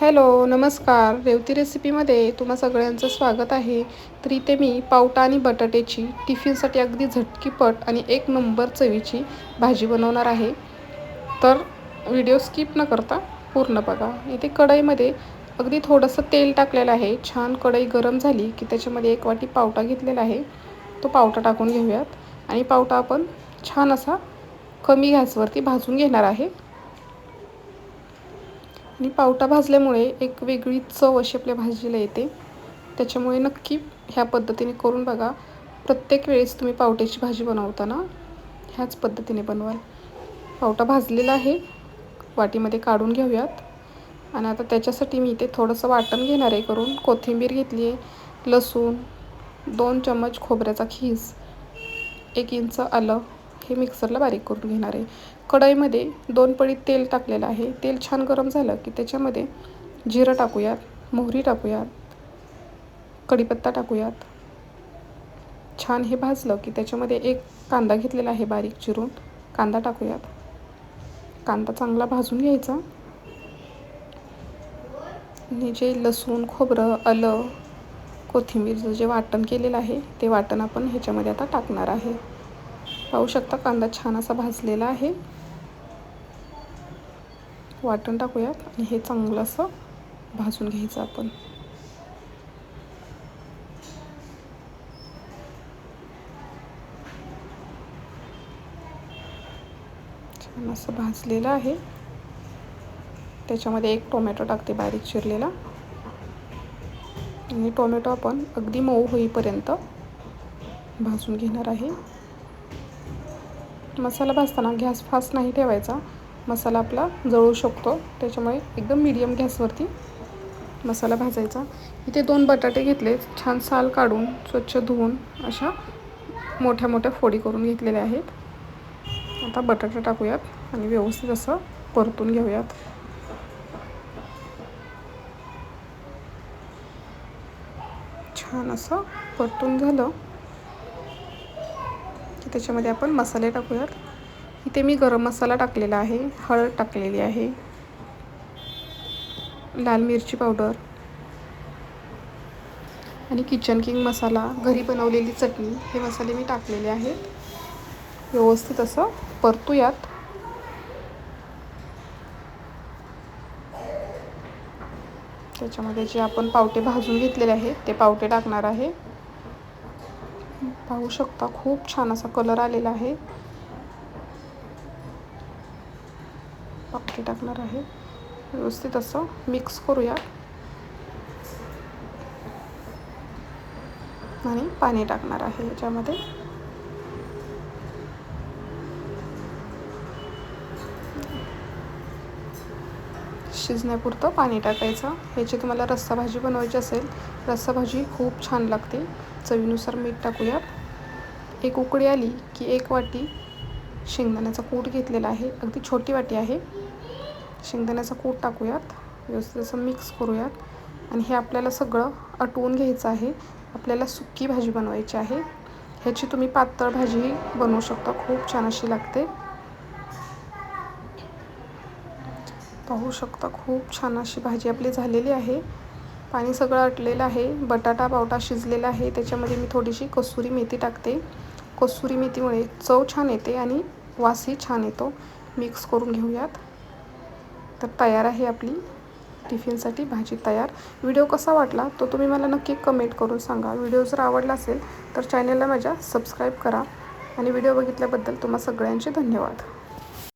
Hello नमस्कार. रेवती रेसिपीमध्ये तुम्हा सगळ्यांचं स्वागत आहे. तर इथे मी पावटा आणि बटाट्याची टिफिनसाठी अगदी झटकीपट आणि एक नंबर चवीची भाजी बनवणार आहे. तर व्हिडिओ स्किप न करता पूर्ण बघा. इथे कढईमध्ये अगदी थोडंसं तेल टाकलेलं आहे. छान कढई गरम झाली की त्याच्यामध्ये एक वाटी पावटा घेतलेला आहे. तो पावटा टाकून घेऊयात. आणि पावटा आपण छान असा कमी गॅसवरती भाजून घेणार आहे. आणि पावटा भाजल्यामुळे एक वेगळी चव अशी आपल्या भाजीला येते. त्याच्यामुळे नक्की ह्या पद्धतीने करून बघा. प्रत्येक वेळेस तुम्ही पावट्याची भाजी बनवताना ह्याच पद्धतीने बनवाल. पावटा भाजलेला आहे. वाटीमध्ये काढून घेऊयात. आणि आता त्याच्यासाठी मी इथे थोडंसं वाटण घेणार आहे करून. कोथिंबीर घेतली आहे लसूण दोन चम्मच खोबऱ्याचा खीस एक इंच आलं हे मिक्सरला बारीक करून घेणार आहे. कढईमध्ये दोन पळी तेल टाकलेलं आहे. तेल छान गरम झालं की त्याच्यामध्ये जिरं टाकूयात मोहरी टाकूयात कढीपत्ता टाकूयात. छान हे भाजलं की त्याच्यामध्ये एक कांदा घेतलेला आहे बारीक चिरून. कांदा टाकूयात. कांदा चांगला भाजून घ्यायचा. आणि जे लसूण खोबरं आलं कोथिंबीरचं जे वाटण केलेलं आहे ते वाटण आपण ह्याच्यामध्ये आता टाकणार आहे. पाहू शकता. कांदा छान असा भाजलेला आहे. वाटण टाकूयात आणि हे चांगलं असं भाजून घ्यायचं आपण. छान असं भाजलेलं आहे. त्याच्यामध्ये एक टोमॅटो टाकते बारीक चिरलेला. आणि टोमॅटो आपण अगदी मऊ होईपर्यंत भाजून घेणार आहे. मसाला भाजताना गॅस फास्ट नाही ठेवायचा. मसाला आपला जळू शकतो. त्याच्यामुळे एकदम मीडियम गॅसवरती मसाला भाजायचा. इथे दोन बटाटे घेतले. छान साल काढून स्वच्छ धुवून अशा मोठ्या मोठ्या फोडी करून घेतलेल्या आहेत. आता बटाटे टाकूयात आणि व्यवस्थित असं परतून घेऊयात. छान असं परतून झालं. त्याच्यामध्ये आपण मसाले टाकूयात. इथे मी गरम मसाला टाकलेला आहे. हळद टाकलेली आहे. लाल मिरची पावडर. आणि किचन किंग मसाला घरी बनवलेली चटणी हे मसाले मी टाकलेले आहेत. व्यवस्थित असं परतूयात. त्याच्यामध्ये जे आपण पावटे भाजून घेतलेले आहेत ते पावटे टाकणार आहे. पाहू शकता खूप छान असा कलर आलेला आहे. पावटे टाकणार आहे. व्यवस्थित असं मिक्स करूया. आणि पाणी टाकणार आहे याच्यामध्ये. शिजण्यापुरतं पाणी टाकायचं. ह्याची तुम्हाला रस्सा भाजी बनवायची असेल रस्सा भाजी खूप छान लागते. चवीनुसार मीठ टाकूयात. एक उकडी आली की एक वाटी शेंगदाण्याचा कूट घेतलेला आहे. अगदी छोटी वाटी आहे. शेंगदाण्याचा कूट टाकूयात. व्यवस्थित असं मिक्स करूयात. आणि हे आपल्याला सगळं आटवून घ्यायचं आहे. आपल्याला सुक्की भाजी बनवायची आहे. ह्याची तुम्ही पातळ भाजी बनवू शकता. खूप छान अशी लागते. पाहू शकता खूप छान अशी भाजी आपली झालेली आहे. पाणी सगळं आटलेलं आहे बटाटा पावटा शिजलेला आहे त्याच्यामध्ये मी थोडीशी कसुरी मेथी टाकते. कसुरी मेथीमुळे चव छान येते आणि वासही छान येतो. मिक्स करून घेऊयात. तर तयार आहे आपली टिफिनसाठी भाजी तयार. व्हिडिओ कसा वाटला तो तुम्ही मला नक्की कमेंट करून सांगा. व्हिडिओ जर आवडला असेल तर चॅनलला माझ्या सबस्क्राईब करा. आणि व्हिडिओ बघितल्याबद्दल तुम्हा सगळ्यांचे धन्यवाद.